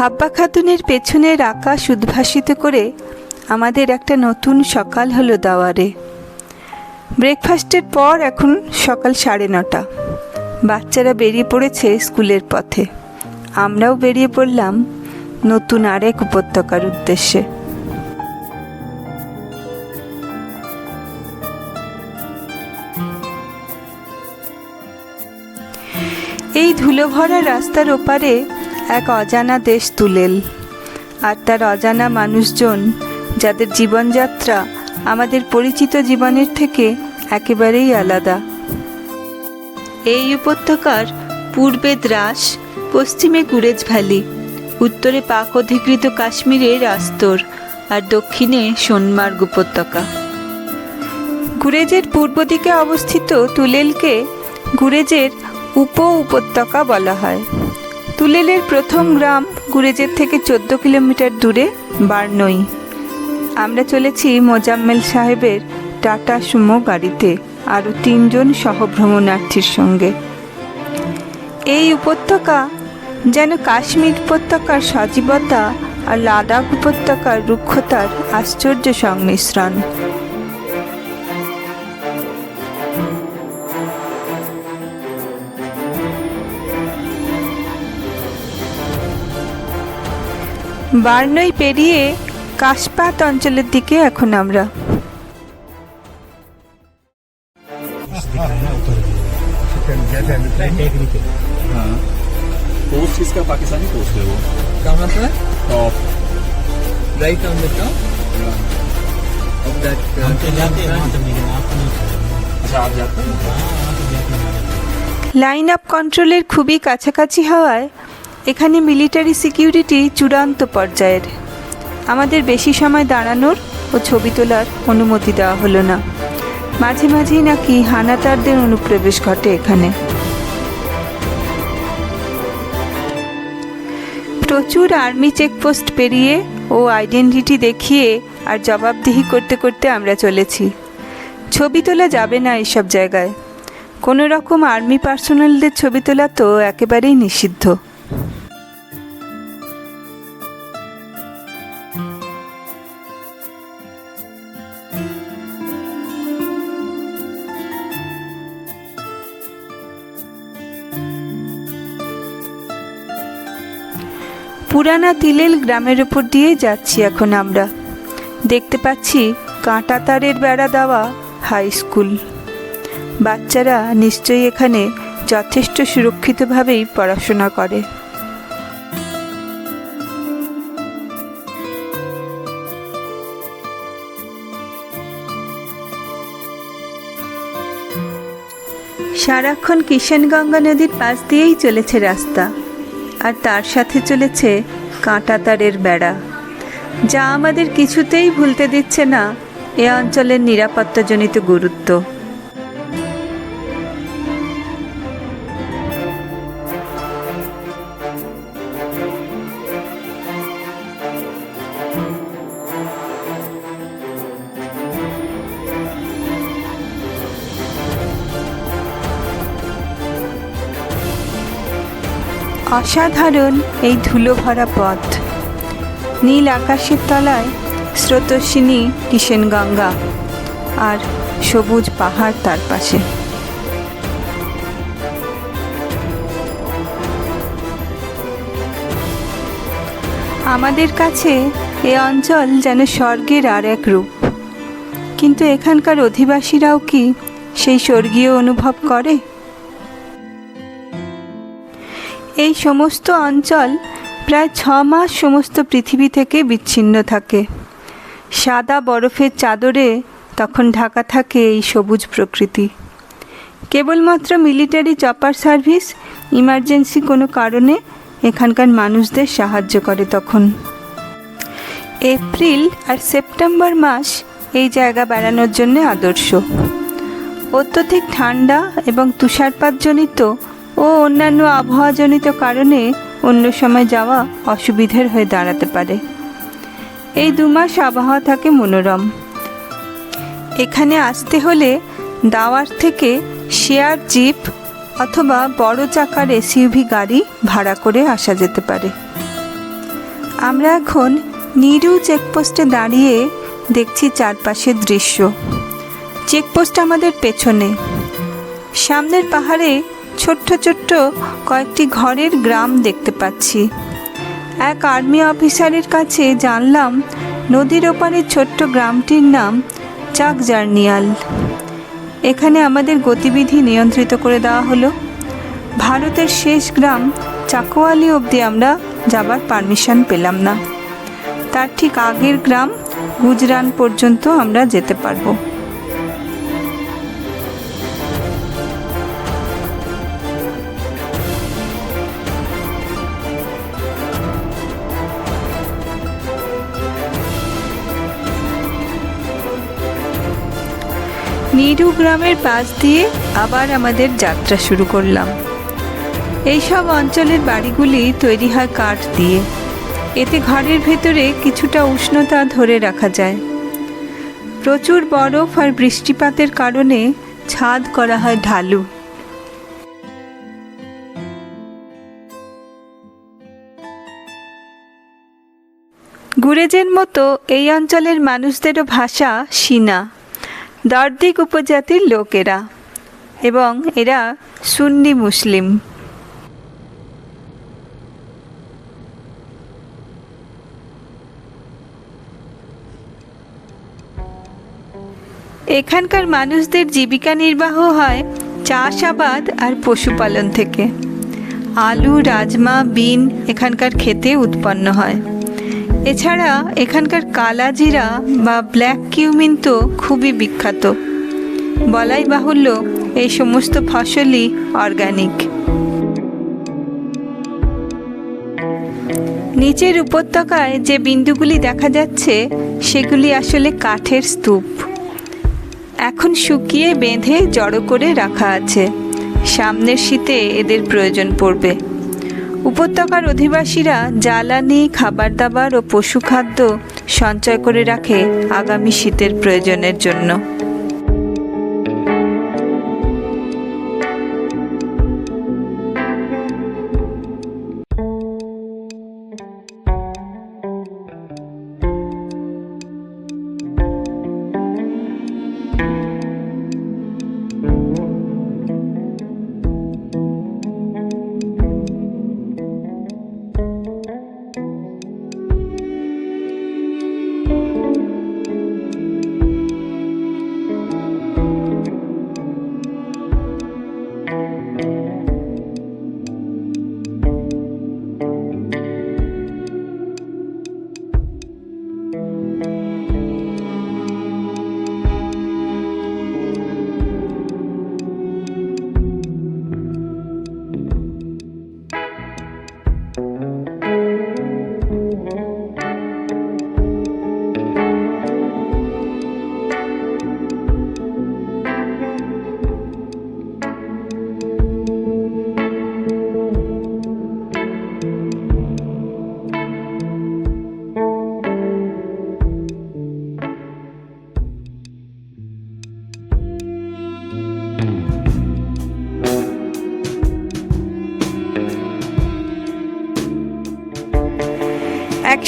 হাব্বা খাতুনের পেছনের আকাশ উদ্ভাসিত করে আমাদের একটা নতুন সকাল হলো দাওয়ারে। ব্রেকফাস্টের পর এখন সকাল সাড়ে নটা। বাচ্চারা বেরিয়ে পড়েছে স্কুলের পথে। আমরাও বেরিয়ে পড়লাম নতুন আরেক উপত্যকার উদ্দেশ্যে। এই ধুলোভরা রাস্তার ওপারে এক অজানা দেশ তুলেল। আর তার অজানা মানুষজন, যাদের জীবনযাত্রা আমাদের পরিচিত জীবনের থেকে একেবারেই আলাদা। এই উপত্যকার পূর্বে দ্রাস, পশ্চিমে গুরেজ ভ্যালি, উত্তরে পাক অধিকৃত কাশ্মীরের আস্তর আর দক্ষিণে সোনমার্গ উপত্যকা। গুরেজের পূর্ব দিকে অবস্থিত তুলেলকে গুরেজের উপ উপত্যকা বলা হয়। তুলেলের প্রথম গ্রাম গুরেজের থেকে চোদ্দ কিলোমিটার দূরে বার্নই। আমরা চলেছি মোজাম্মেল সাহেবের টাটা সুমো গাড়িতে, আরও তিনজন সহভ্রমণার্থীর সঙ্গে। এই উপত্যকা যেন কাশ্মীর উপত্যকার সজীবতা আর লাদাখ উপত্যকার রুক্ষতার আশ্চর্য সংমিশ্রণ। বার্নই পেরিয়ে কাশপাত অঞ্চলের দিকে এখন আমরা हाँ पोस्ट इसका पाकिस्तानी पोस्ट है वो कहाँ पर top right on the top of that uh, हम तो जाते हैं वहाँ तक लेकिन आप नहीं चले अच्छा आप जाते हैं वहाँ तो जाते हैं লাইন আপ কন্ট্রোলের খুবই কাছাকাছি হওয়ায় এখানে মিলিটারি সিকিউরিটি চূড়ান্ত পর্যায়ের। আমাদের বেশি সময় দাঁড়ানোর ও ছবি তোলার অনুমতি দেওয়া হলো না। মাঝে মাঝেই নাকি হানাতারদের অনুপ্রবেশ ঘটে এখানে। প্রচুর আর্মি চেকপোস্ট পেরিয়ে ও আইডেন্টিটি দেখিয়ে আর জবাবদিহি করতে করতে আমরা চলেছি। ছবি তোলা যাবে না এইসব জায়গায়। কোনো রকম আর্মি পার্সোনালদের ছবি তোলা তো একেবারেই নিষিদ্ধ। পুরানা তিলেল গ্রামের উপর দিয়ে যাচ্ছি এখন আমরা। দেখতে পাচ্ছি কাঁটা তারের বেড়া দেওয়া হাই স্কুল বাচ্চারা নিশ্চয়ই এখানে যথেষ্ট সুরক্ষিতভাবেই পড়াশোনা করে। সারাক্ষণ কিষানগঙ্গা নদীর পাশ দিয়েই চলেছে রাস্তা। আর তার সাথে চলেছে কাঁটা তারের বেড়া। যা আমাদের কিছুতেই ভুলতে দিচ্ছে না। এ অঞ্চলের নিরাপত্তাজনিত গুরুত্ব। অসাধারণ এই ধুলো ভরা পথ। নীল আকাশের তলায় স্রোতস্বিনী কিষেনগঙ্গা আর সবুজ পাহাড় তার পাশে। আমাদের কাছে এ অঞ্চল যেন স্বর্গের আর এক রূপ। কিন্তু এখানকার অধিবাসীরাও কি সেই স্বর্গীয় অনুভব করে? এই সমস্ত অঞ্চল প্রায় ছ মাস সমস্ত পৃথিবী থেকে বিচ্ছিন্ন থাকে। সাদা বরফের চাদরে তখন ঢাকা থাকে এই সবুজ প্রকৃতি। কেবলমাত্র মিলিটারি চপার সার্ভিস, ইমার্জেন্সি কোনো কারণে এখানকার মানুষদের সাহায্য করে তখন। এপ্রিল আর সেপ্টেম্বর মাস এই জায়গা বেড়ানোর জন্য আদর্শ। অত্যধিক ঠান্ডা এবং তুষারপাতজনিত ও অন্যান্য আবহাওয়াজনিত কারণে অন্য সময় যাওয়া অসুবিধের হয়ে দাঁড়াতে পারে। এই দু মাস আবহাওয়া থাকে মনোরম। এখানে আসতে হলে দাওয়ার থেকে শেয়ার জিপ অথবা বড় চাকার এসইউভি গাড়ি ভাড়া করে আসা যেতে পারে। আমরা এখন নিরু চেকপোস্টে দাঁড়িয়ে দেখছি চারপাশের দৃশ্য। চেকপোস্ট আমাদের পেছনে। সামনের পাহাড়ে ছোট্ট ছোট্ট কয়েকটি ঘরের গ্রাম দেখতে পাচ্ছি। এক আর্মি অফিসারের কাছে জানলাম নদীর ওপারের ছোট্ট গ্রামটির নাম চাকজার্নিয়াল। এখানে আমাদের গতিবিধি নিয়ন্ত্রিত করে দেওয়া হলো। ভারতের শেষ গ্রাম চাকোয়ালি অবধি আমরা যাবার পারমিশন পেলাম না। তার ঠিক আগের গ্রাম গুজরান পর্যন্ত আমরা যেতে পারব। নিরু গ্রামের পাশ দিয়ে আবার আমাদের যাত্রা শুরু করলাম। এইসব অঞ্চলের বাড়িগুলি তৈরি হয় কাঠ দিয়ে। এতে ঘরের ভেতরে কিছুটা উষ্ণতা ধরে রাখা যায়। প্রচুর বরফ আর বৃষ্টিপাতের কারণে ছাদ করা হয় ঢালু। গুরেজের মতো এই অঞ্চলের মানুষদেরও ভাষা সিনা। দর্দিক উপজাতির লোকেরা এবং এরা সুন্নি মুসলিম। এখানকার মানুষদের জীবিকা নির্বাহ হয় চাষাবাদ আর পশুপালন থেকে। আলু, রাজমা, বিন এখানকার খেতে উৎপন্ন হয়। এছাড়া এখানকার কালাজিরা বা ব্ল্যাক কিউমিন তো খুবই বিখ্যাত। বলাই বাহুল্য এই সমস্ত ফসলই অর্গানিক। নিচের উপত্যকায় যে বিন্দুগুলি দেখা যাচ্ছে, সেগুলি আসলে কাঠের স্তূপ। এখন শুকিয়ে বেঁধে জড়ো করে রাখা আছে। সামনের শীতে এদের প্রয়োজন পড়বে। উপত্যকার অধিবাসীরা জ্বালানি খাবার দাবার ও পশুখাদ্য সঞ্চয় করে রাখে আগামী শীতের প্রয়োজনের জন্য।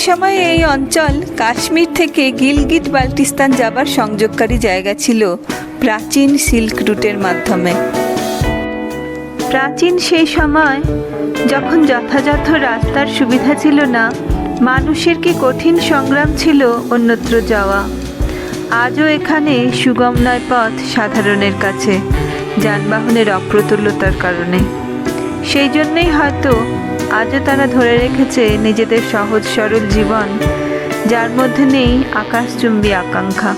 একসময় এই অঞ্চল কাশ্মীর থেকে গিলগিট বাল্টিস্তান যাবার সংযোগকারী জায়গা ছিল প্রাচীন সিল্ক রুটের মাধ্যমে। প্রাচীন সেই সময় যখন যথাযথ রাস্তার সুবিধা ছিল না, মানুষের কি কঠিন সংগ্রাম ছিল অন্যত্র যাওয়া। আজও এখানে সুগম নয় পথ সাধারণের কাছে, যানবাহনের অপ্রতুল্যতার কারণে। সেই জন্যই হয়তো আজও তারা ধরে রেখেছে নিজেদের সহজ সরল জীবন যার মধ্যে নেই আকাশচুম্বী আকাঙ্ক্ষা।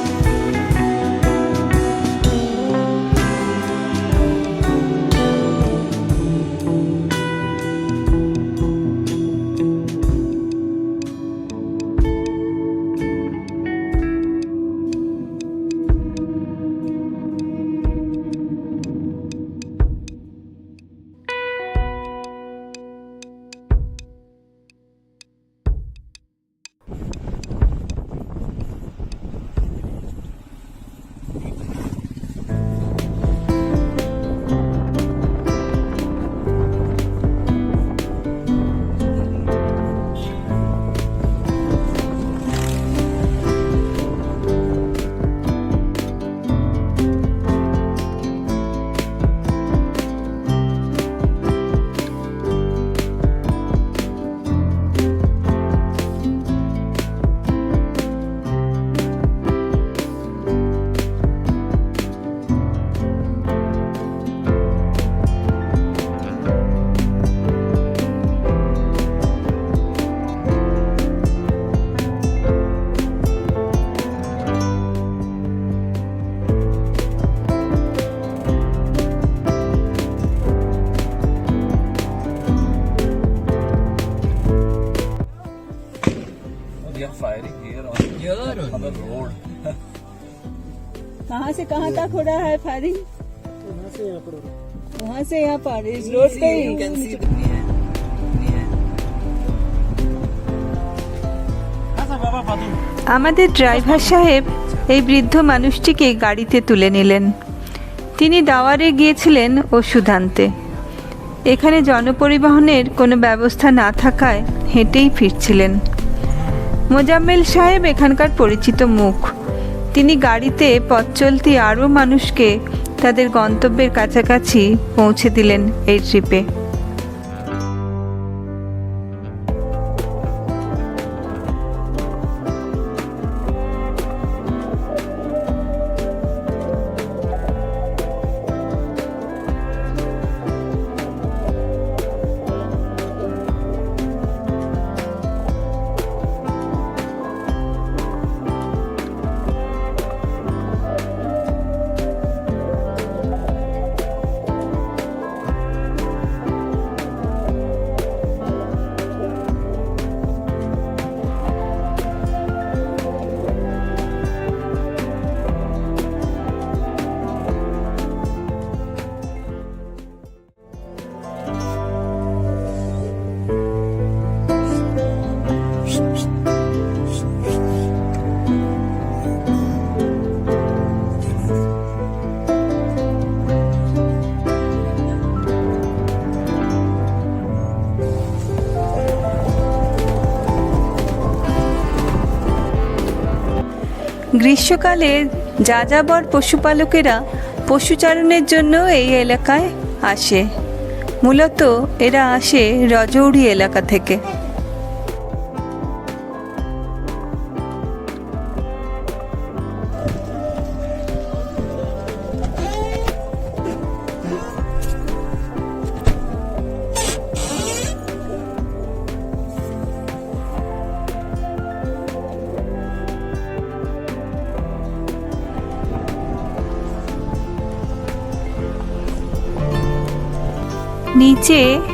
हो रहा है फायरिंग वहाँ से यहाँ पर इस रोड पे See, you can see the clear. Clear. আমাদের ড্রাইভার সাহেব এই বৃদ্ধ মানুষটিকে গাড়িতে তুলে নিলেন তিনি দাওয়ারে গিয়েছিলেন ওষুধ আনতে এখানে জনপরিবহনের কোনো ব্যবস্থা না থাকায় হেঁটেই ফিরছিলেন মোজাম্মেল সাহেব এখানকার পরিচিত মুখ তিনি গাড়িতে পথ চলতি আরও মানুষকে তাদের গন্তব্যের কাছাকাছি পৌঁছে দিলেন এই ট্রিপে। গ্রীষ্মকালে যাযাবর পশুপালকেরা পশুচারণের জন্য এই এলাকায় আসে। মূলত এরা আসে রজৌড়ি এলাকা থেকে।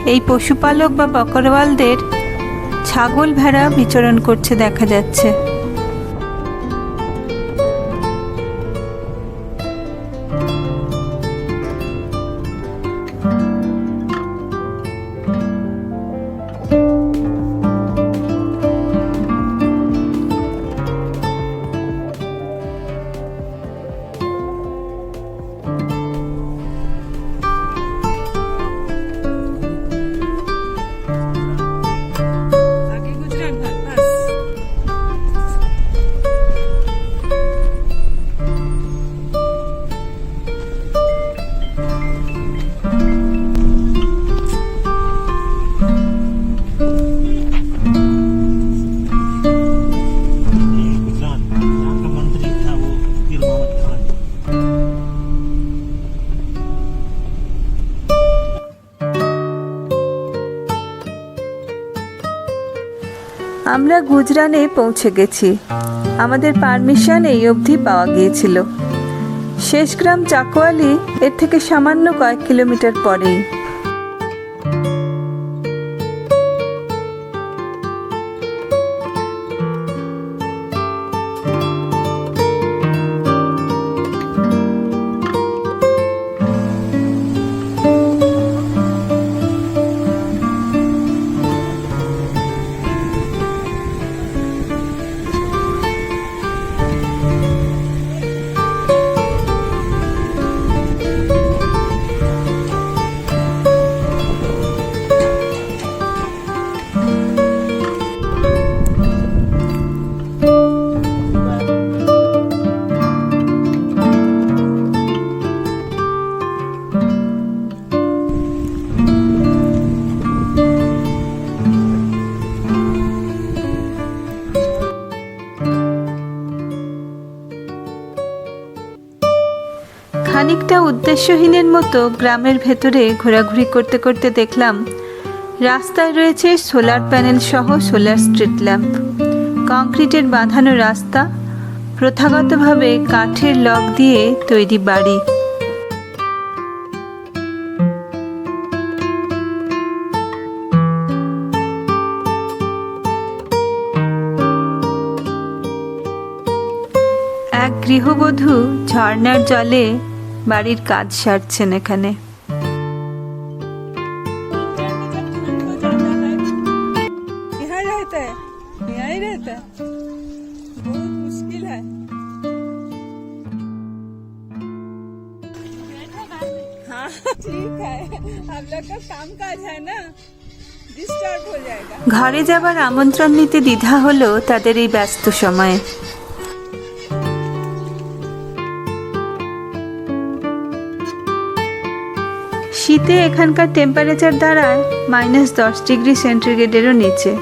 এই পশুপালক বা বকরওয়ালদের ছাগল ভেড়া বিচরণ করছে দেখা যাচ্ছে। আমরা গুজরানে পৌঁছে গেছি। আমাদের পারমিশন এই অবধি পাওয়া গিয়েছিল। শেষ গ্রাম চাকোয়ালি এর থেকে সামান্য কয়েক কিলোমিটার পরেই। খানিকটা উদ্দেশ্যহীনের মতো গ্রামের ভেতরে ঘোরাঘুরি করতে করতে দেখলাম, রাস্তায় রয়েছে সোলার প্যানেল সহ সোলার স্ট্রিট ল্যাম্প। কংক্রিটের বাঁধানো রাস্তা, প্রথাগতভাবে কাঠের লক দিয়ে তৈরি বাড়ি। এক গৃহবধূ ঝর্ণার জলে বাড়ির কাজ সারছেন এখানে। ঘরে যাবার আমন্ত্রণ নিতে দ্বিধা হলো তাদের এই ব্যস্ত সময়ে। শীতে এখানকার টেম্পারেচার দাঁড়ায় মাইনাস দশ ডিগ্রি সেন্টিগ্রেডেরও নিচে।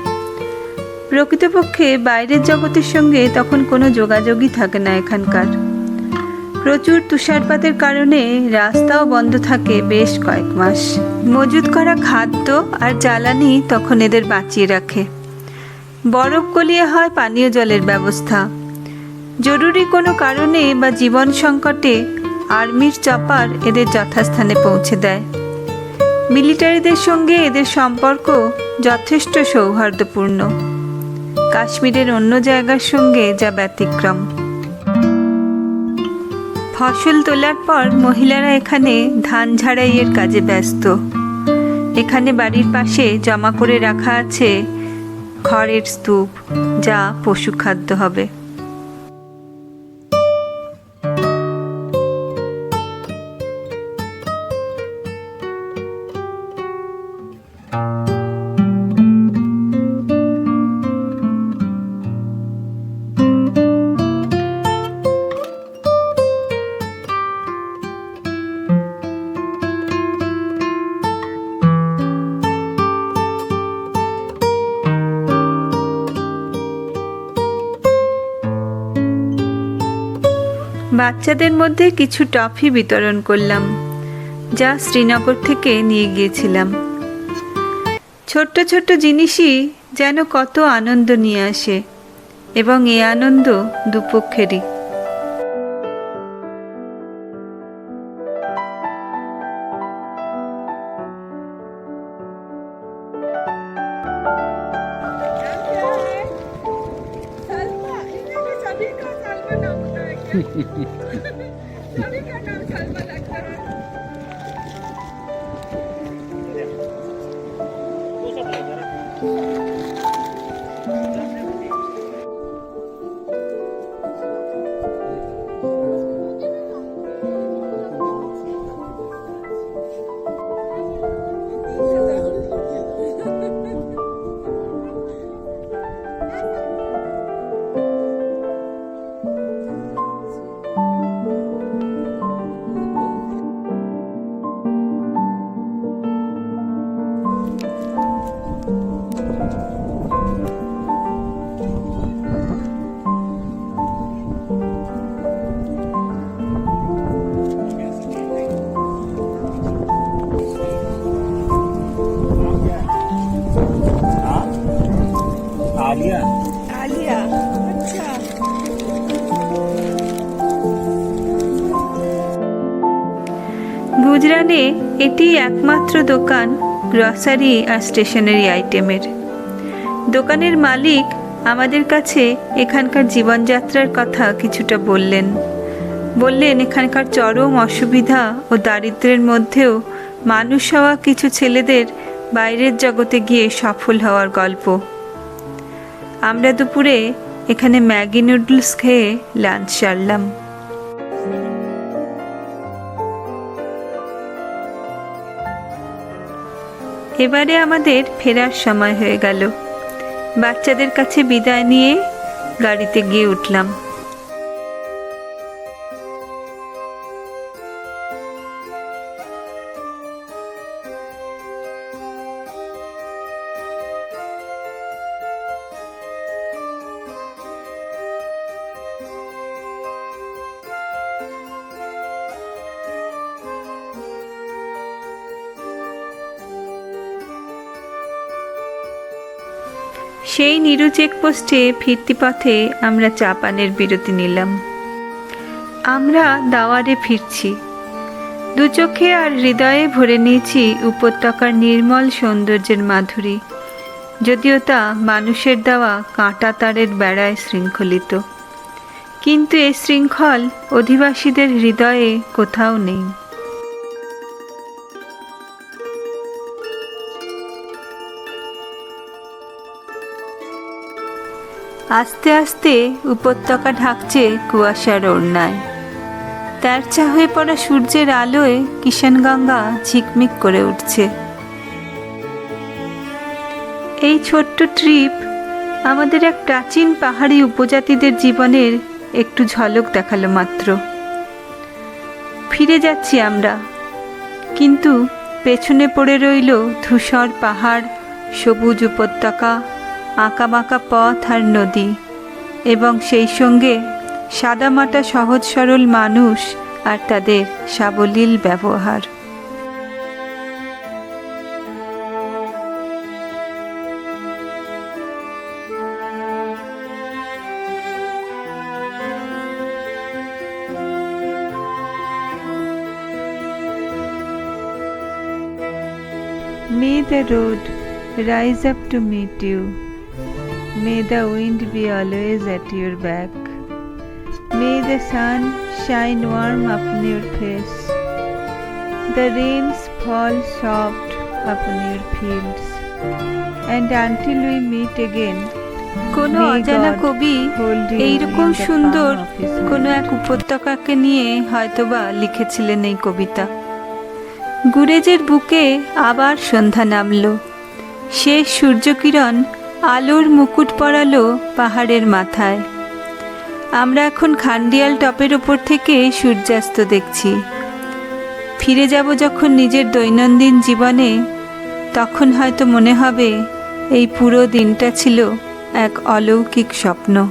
প্রকৃতপক্ষে বাইরের জগতের সঙ্গে তখন কোনো যোগাযোগই থাকে না এখানকার। প্রচুর তুষারপাতের কারণে রাস্তাও বন্ধ থাকে বেশ কয়েক মাস। মজুত করা খাদ্য আর জ্বালানি তখন এদের বাঁচিয়ে রাখে। বরফ গলিয়ে হয় পানীয় জলের ব্যবস্থা। জরুরি কোনো কারণে বা জীবন সংকটে আর্মির চপার এদের যথাস্থানে পৌঁছে দেয়। মিলিটারিদের সঙ্গে এদের সম্পর্ক যথেষ্ট সৌহার্দ্যপূর্ণ। কাশ্মীরের অন্য জায়গার সঙ্গে যা ব্যতিক্রম। ফসল তোলার পর মহিলারা এখানে ধান ঝাড়াইয়ের কাজে ব্যস্ত। এখানে বাড়ির পাশে জমা করে রাখা আছে খড়ের স্তূপ, যা পশু খাদ্য হবে। বাচ্চাদের মধ্যে কিছু টফি বিতরণ করলাম, যা শ্রীনগর থেকে নিয়ে গিয়েছিলাম। ছোট্ট ছোট্ট জিনিসই যেন কত আনন্দ নিয়ে আসে, এবং এ আনন্দ দুপক্ষেরই। গুজরানে এটি একমাত্র দোকান গ্রসারি আর স্টেশনারি আইটেমের দোকানের মালিক আমাদের কাছে এখানকার জীবনযাত্রার কথা কিছুটা বললেন। বললেন, এখানকার চরম অসুবিধা ও দারিদ্র্যের মধ্যেও মানুষ হওয়া কিছু ছেলেদের বাইরের জগতে গিয়ে সফল হওয়ার গল্প। আমরা দুপুরে এখানে ম্যাগি নুডলস খেয়ে লাঞ্চ সারলাম। এবারে আমাদের ফেরার সময় হয়ে গেল। বাচ্চাদের কাছে বিদায় নিয়ে গাড়িতে গিয়ে উঠলাম। সেই চেকপোস্টে ফিরতি পথে আমরা চা পানের বিরতি নিলাম। আমরা দাওয়ারে ফিরছি। দু চোখে আর হৃদয়ে ভরে নিয়েছি উপত্যকার নির্মল সৌন্দর্যের মাধুরী, যদিও তা মানুষের দেওয়া কাঁটা তারের বেড়ায় শৃঙ্খলিত। কিন্তু এ শৃঙ্খল অধিবাসীদের হৃদয়ে কোথাও নেই। আস্তে আস্তে উপত্যকা ঢাকছে কুয়াশার ওড়নায়। তেরচা হয়ে পড়া সূর্যের আলোয় কিষানগঙ্গা ঝিকমিক করে উঠছে। এই ছোট্ট ট্রিপ আমাদের এক প্রাচীন পাহাড়ি উপজাতিদের জীবনের একটু ঝলক দেখাল মাত্র। ফিরে যাচ্ছি আমরা, কিন্তু পেছনে পড়ে রইল ধূসর পাহাড়, সবুজ উপত্যকা আঁকাবাঁকা পথ আর নদী এবং সেই সঙ্গে সাদামাটা সহজ সরল মানুষ আর তাদের সাবলীল ব্যবহার May the road rise up to meet you. May the wind be always at your back. May the sun shine warm upon your face. The rains fall soft upon your fields. And until we meet again, কোনো অজানা কবি এইরকম সুন্দর. কোনো এক উপত্যকাকে নিয়ে হয়তোবা লিখেছিলেন এই কবিতা গুরেজের বুকে আবার সন্ধ্যা নামলো শেষ সূর্যকিরণ আলোর মুকুট পরালো পাহাড়ের মাথায়। আমরা এখন খান্ডিয়াল টপের ওপর থেকে সূর্যাস্ত দেখছি। ফিরে যাব যখন নিজের দৈনন্দিন জীবনে, তখন হয়তো মনে হবে, এই পুরো দিনটা ছিল এক অলৌকিক স্বপ্ন।